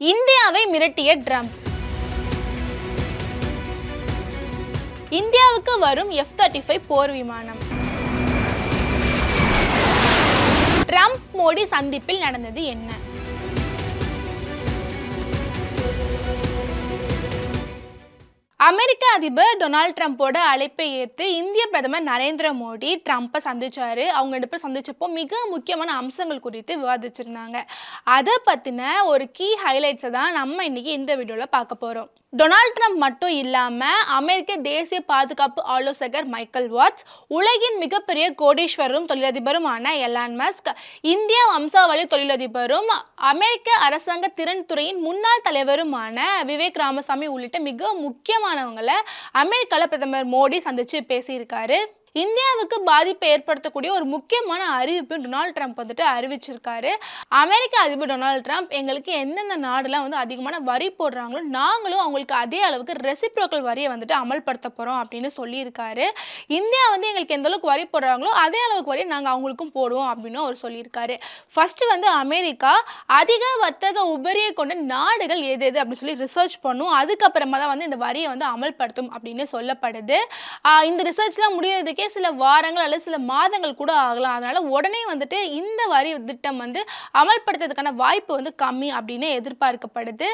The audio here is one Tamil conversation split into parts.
இந்தியாவை மிரட்டிய ட்ரம்ப். இந்தியாவுக்கு வரும் எஃப் தேர்ட்டி ஃபைவ் போர் விமானம். ட்ரம்ப் மோடி சந்திப்பில் நடந்தது என்ன? அமெரிக்க அதிபர் டொனால்ட் ட்ரம்ப்போட அழைப்பை ஏற்று இந்திய பிரதமர் நரேந்திர மோடி ட்ரம்ப்பை சந்திச்சாரு. அவங்க ரெண்டு பேரும் சந்திச்சப்போ மிக முக்கியமான அம்சங்கள் குறித்து விவாதிச்சிருந்தாங்க. அதை பற்றின ஒரு கீ ஹைலைட்ஸை தான் நம்ம இன்னைக்கு இந்த வீடியோவில் பார்க்க போகிறோம் டொனால்ட் ட்ரம்ப் மட்டும் இல்லாமல் அமெரிக்க தேசிய பாதுகாப்பு ஆலோசகர் மைக்கேல் வாட்ஸ் உலகின் மிகப்பெரிய கோடீஸ்வரரும் தொழிலதிபருமான எலான் மஸ்க் இந்திய வம்சாவளி தொழிலதிபரும் அமெரிக்க அரசாங்க திறன் துறையின் முன்னாள் தலைவருமான விவேக் ராமசாமி உள்ளிட்ட மிக முக்கியமானவங்களை அமெரிக்காவில் பிரதமர் மோடி சந்தித்து பேசியிருக்காரு. இந்தியாவுக்கு பாதிப்பை ஏற்படுத்தக்கூடிய ஒரு முக்கியமான அறிவிப்பு டொனால்ட் ட்ரம்ப் வந்துட்டு அறிவிச்சிருக்காரு. அமெரிக்க அதிபர் டொனால்ட் ட்ரம்ப் எங்களுக்கு எந்தெந்த நாடுலாம் வந்து அதிகமான வரி போடுறாங்களோ நாங்களும் அவங்களுக்கு அதே அளவுக்கு ரெசிப்ரோக்கல் வரியை வந்துட்டு அமல்படுத்த போகிறோம் அப்படின்னு சொல்லியிருக்காரு. இந்தியா வந்து எங்களுக்கு எந்த அளவுக்கு வரி போடுறாங்களோ அதே அளவுக்கு வரி நாங்கள் அவங்களுக்கும் போடுவோம் அப்படின்னு அவர் சொல்லியிருக்காரு. ஃபர்ஸ்ட் வந்து அமெரிக்கா அதிக வர்த்தக உபரியை கொண்ட நாடுகள் எது எது அப்படின்னு சொல்லி ரிசர்ச் பண்ணும். அதுக்கப்புறமா தான் வந்து இந்த வரியை வந்து அமல்படுத்தும் அப்படின்னு சொல்லப்படுது. இந்த ரிசர்ச்லாம் முடியறதுக்கே சில வாரங்கள் அல்லது சில மாதங்கள் கூட ஆகலாம். அதனால உடனே வந்துட்டு இந்த வரி திட்டம் வந்து அமல்படுத்துறதுக்கான வாய்ப்பு வந்து கம்மி அப்படின்னு எதிர்பார்க்கப்படுது.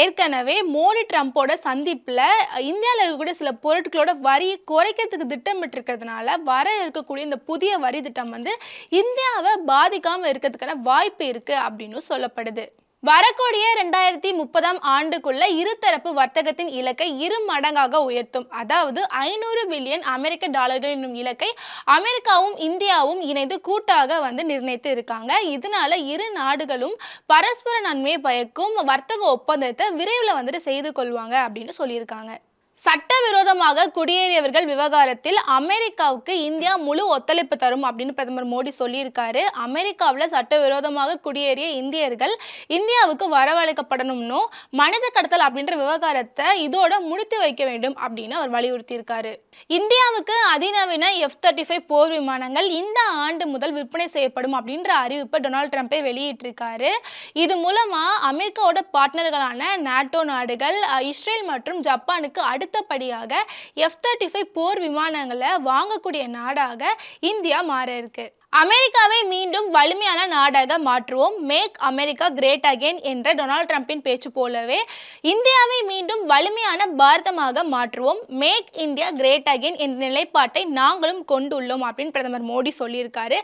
ஏற்கனவே மோடி ட்ரம்ப்போட சந்திப்பில் இந்தியாவில் இருக்கக்கூடிய சில பொருட்களோட வரி குறைக்கிறதுக்கு திட்டமிட்டிருக்கிறதுனால வர இருக்கக்கூடிய இந்த புதிய வரி திட்டம் வந்து இந்தியாவை பாதிக்காமல் இருக்கிறதுக்கான வாய்ப்பு இருக்குது அப்படின்னு சொல்லப்படுது. வரக்கூடிய ரெண்டாயிரத்தி முப்பதாம் ஆண்டுக்குள்ள இருதரப்பு வர்த்தகத்தின் இலக்கை இரு மடங்காக உயர்த்தும். அதாவது ஐநூறு பில்லியன் அமெரிக்க டாலர்கள் என்னும் இலக்கை அமெரிக்காவும் இந்தியாவும் இணைந்து கூட்டாக வந்து நிர்ணயித்து இருக்காங்க. இதனால இரு நாடுகளும் பரஸ்பர நன்மையை பயக்கும் வர்த்தக ஒப்பந்தத்தை விரைவில் வந்துட்டு செய்து கொள்வாங்க அப்படின்னு சொல்லியிருக்காங்க. சட்டவிரோதமாக குடியேறியவர்கள் விவகாரத்தில் அமெரிக்காவுக்கு இந்தியா முழு ஒத்துழைப்பு தரும் அப்படின்னு பிரதமர் மோடி சொல்லியிருக்காரு. அமெரிக்காவில் சட்டவிரோதமாக குடியேறிய இந்தியர்கள் இந்தியாவுக்கு வரவழைக்கப்படணும்னு மனித கடத்தல் அப்படின்ற விவகாரத்தை இதோட முடித்து வைக்க வேண்டும் அப்படின்னு அவர் வலியுறுத்தியிருக்காரு. இந்தியாவுக்கு அதிநவீன எஃப் தேர்ட்டி ஃபைவ் போர் விமானங்கள் இந்த ஆண்டு முதல் விற்பனை செய்யப்படும் அப்படின்ற அறிவிப்பை டொனால்ட் ட்ரம்ப்பே வெளியிட்டிருக்காரு. இது மூலமா அமெரிக்காவோட பார்ட்னர்களான நாட்டோ நாடுகள் இஸ்ரேல் மற்றும் ஜப்பானுக்கு அடுத்தபடியாக எஃப் தேர்ட்டி ஃபைவ் போர் விமானங்களை வாங்கக்கூடிய நாடாக இந்தியா மாற இருக்கு. அமெரிக்காவை மீண்டும் வலிமையான நாடாக மாற்றுவோம். மேக் அமெரிக்கா கிரேட் அகெயின் என்ற டொனால்ட் ட்ரம்பின் பேச்சு போலவே இந்தியாவை மீண்டும் வலிமையான பாரதமாக மாற்றுவோம். மேக் இந்தியா கிரேட் அகெயின் என்ற நிலைப்பாட்டை நாங்களும் கொண்டுள்ளோம் அப்படின்னு பிரதமர் மோடி சொல்லியிருக்காரு.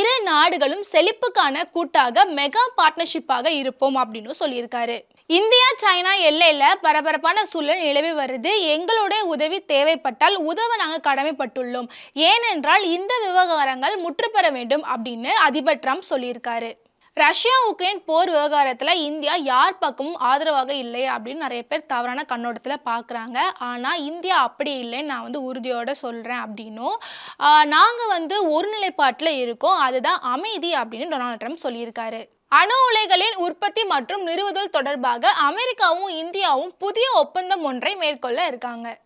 இரு நாடுகளும் செழிப்புக்கான கூட்டாக மெகா பார்ட்னர்ஷிப்பாக இருப்போம் அப்படின்னு சொல்லியிருக்காரு. இந்தியா சைனா எல்லையில் பரபரப்பான சூழல் நிலவி வருது. எங்களுடைய உதவி தேவைப்பட்டால் உதவ நாங்கள் கடமைப்பட்டுள்ளோம். ஏனென்றால் இந்த விவகாரங்கள் முற்றுப்பெற வேண்டும் அப்படின்னு அதிபர் ட்ரம்ப் சொல்லியிருக்காரு. ரஷ்யா உக்ரைன் போர் விவகாரத்தில் இந்தியா யார் பக்கமும் ஆதரவாக இல்லை அப்படின்னு நிறைய பேர் தவறான கண்ணோட்டத்தில் பார்க்குறாங்க ஆனால் இந்தியா அப்படி இல்லைன்னு நான் வந்து உறுதியோடு சொல்கிறேன் அப்படின்னும். நாங்கள் வந்து ஒரு நிலைப்பாட்டில் இருக்கோம். அதுதான் அமைதி அப்படின்னு டொனால்ட் ட்ரம்ப் சொல்லியிருக்காரு. அணு உலைகளின் உற்பத்தி மற்றும் நிறுவுதல் தொடர்பாக அமெரிக்காவும் இந்தியாவும் புதிய ஒப்பந்தம் ஒன்றை மேற்கொள்ள இருக்காங்க.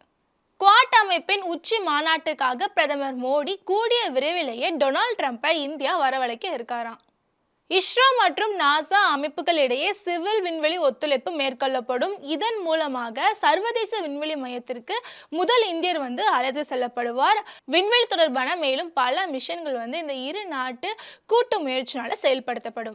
குவாட் அமைப்பின் உச்சி மாநாட்டுக்காக பிரதமர் மோடி கூடிய விரைவிலேயே டொனால்ட் ட்ரம்ப்பை இந்தியா வரவழைக்க இருக்காராம். இஸ்ரோ மற்றும் நாசா அமைப்புகளிடையே சிவில் விண்வெளி ஒத்துழைப்பு மேற்கொள்ளப்படும். இதன் மூலமாக சர்வதேச விண்வெளி மையத்திற்கு முதல் இந்தியர் வந்து அழைத்து செல்லப்படுவார். விண்வெளி தொடர்பான மேலும் பல மிஷன்கள் வந்து இந்த இரு நாட்டு கூட்டு முயற்சினால செயல்படுத்தப்படும்.